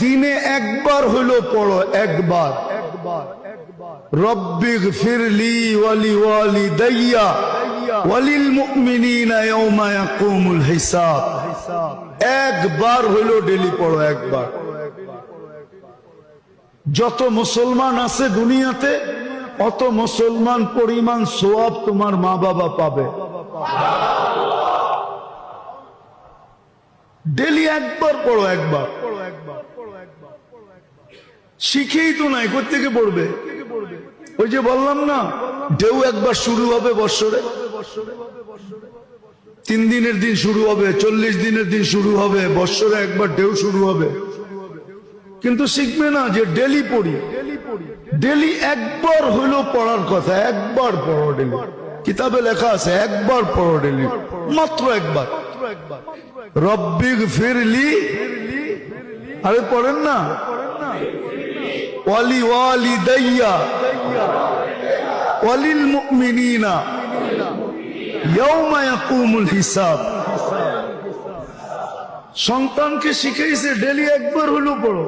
দিনে একবার হইল পড়ো, একবার। রব্বিগ ফিরলি ওয়ালি ওয়ালি দাইয়া ওয়ালিল মুমিনিনা ইয়াউমা ইয়াকুমুল হিসাব। একবার হইল ডেলি পড়ো, একবার। যত মুসলমান আছে দুনিয়াতে, অত মুসলমান পরিমাণ সোয়াব তোমার মা বাবা পাবে। ডেলি একবার পড়ো, একবার। শিখেই তো নাই কোথেকে পড়বে? ওই যে বললাম না, ঢেউ একবার শুরু হবে বৎসরে। তিন দিনের দিন শুরু হবে, চল্লিশ দিনের দিন শুরু হবে, বৎসরে একবার ঢেউ শুরু হবে। কিন্তু শিখবে না যে ডেলি পড়ি। ডেলি একবার হইল পড়ার কথা, একবার পড়ো ডেলি। কিতাবে লেখা আছে, একবার পড়ো ডেলি, মাত্র একবার। রব্বিগ ফিরলি আরে পড়েন না। ওয়ালি ওয়ালি দাইয়া ওয়ালিল মুমিনিনা। ইয়াউমা ইয়াকুমুল হিসাব। সন্তানকে শিখাইছে, ডেলি একবার হলো পড়ো।